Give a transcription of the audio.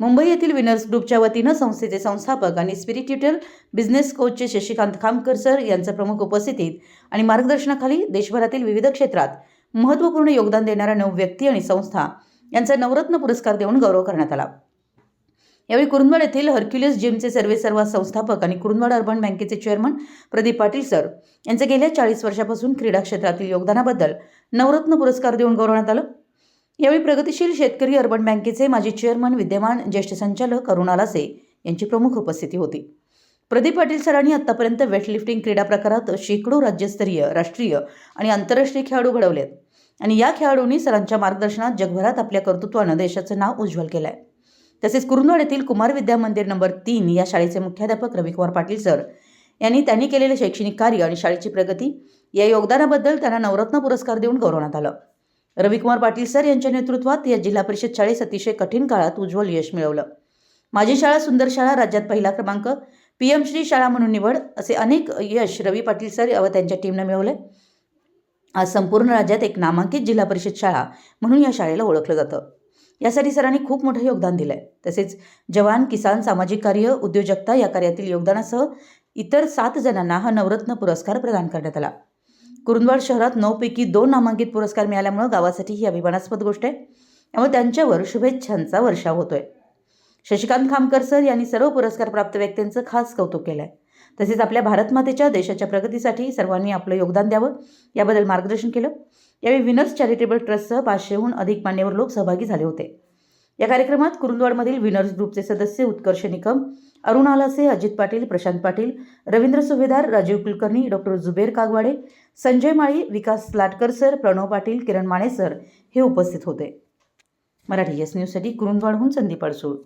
मुंबई येथील विनर्स ग्रुपच्या वतीनं संस्थेचे संस्थापक आणि स्पिरिट्युटल बिझनेस कोचचे शशिकांत खामकर सर यांच्या प्रमुख उपस्थितीत आणि मार्गदर्शनाखाली देशभरातील विविध क्षेत्रात महत्त्वपूर्ण योगदान देणाऱ्या नऊ व्यक्ती आणि संस्था यांचा नवरत्न पुरस्कार देऊन गौरव करण्यात आला. यावेळी कुरुंदवाड येथील हर्क्युलिस जिमचे सर्वे सर्वात संस्थापक आणि कुरुंदवाड अर्बन बँकेचे चेअरमन प्रदीप पाटील सर यांचे गेल्या चाळीस वर्षापासून क्रीडा क्षेत्रातील योगदानाबद्दल नवरत्न पुरस्कार देऊन गौरवण्यात आलं. यावेळी प्रगतिशील शेतकरी अर्बन बँकेचे माजी चेअरमन विद्यमान ज्येष्ठ संचालक अरुणा लासे यांची प्रमुख उपस्थिती होती. प्रदीप पाटील सरांनी आतापर्यंत वेटलिफ्टिंग क्रीडा प्रकारात शेकडो राज्यस्तरीय राष्ट्रीय आणि आंतरराष्ट्रीय खेळाडू घडवलेत आणि या खेळाडूंनी सरांच्या मार्गदर्शनात जगभरात आपल्या कर्तृत्वानं देशाचं नाव उज्ज्वल केलं आहे तसेच कुरुंदवाड येथील कुमार विद्या मंदिर नंबर तीन या शाळेचे मुख्याध्यापक रविकुमार पाटील सर यांनी त्यांनी केलेले शैक्षणिक कार्य आणि शाळेची प्रगती या योगदानाबद्दल त्यांना नवरत्न पुरस्कार देऊन गौरवण्यात आलं. रविकुमार पाटील सर यांच्या नेतृत्वात या जिल्हा परिषद शाळेस अतिशय कठीण काळात उज्ज्वल यश मिळवलं. माझी शाळा सुंदर शाळा राज्यात पहिला क्रमांक पी एम श्री शाळा म्हणून निवड असे अनेक यश रवी पाटील सर व त्यांच्या टीमनं मिळवले. आज संपूर्ण राज्यात एक नामांकित जिल्हा परिषद शाळा म्हणून या शाळेला ओळखलं जातं. यासाठी सरांनी खूप मोठं योगदान दिलं आहे तसेच जवान किसान सामाजिक कार्य उद्योजकता या कार्यातील योगदानासह इतर सात जणांना हा नवरत्न पुरस्कार प्रदान करण्यात आला. कुरुंदवाड शहरात नऊपैकी दोन नामांकित पुरस्कार मिळाल्यामुळं गावासाठी ही अभिमानास्पद गोष्ट आहे. त्यामुळे त्यांच्यावर शुभेच्छांचा वर्षाव होतोय. शशिकांत खामकर सर यांनी सर्व पुरस्कार प्राप्त व्यक्तींचं खास कौतुक केलं आहे तसेच आपल्या भारतमातेच्या देशाच्या प्रगतीसाठी सर्वांनी आपलं योगदान द्यावं याबद्दल मार्गदर्शन केलं. यावेळी विनर्स चॅरिटेबल ट्रस्टसह पाचशेहून अधिक मान्यवर लोक सहभागी झाले होते. या कार्यक्रमात कुरुंदवाडमधील विनर्स ग्रुपचे सदस्य Utkarsh Nikam Arun Alase Ajit Patil Prashant Patil Ravindra Subhedar Rajeev Kulkarni doctor Zuber Kagwade Sanjay Mali Vikas Latkar sir Pranav Patil Kiran Mane sir हे उपस्थित होते. मराठी एस न्यूजसाठी कुरुंदवाडहून संदीप अडसूळ.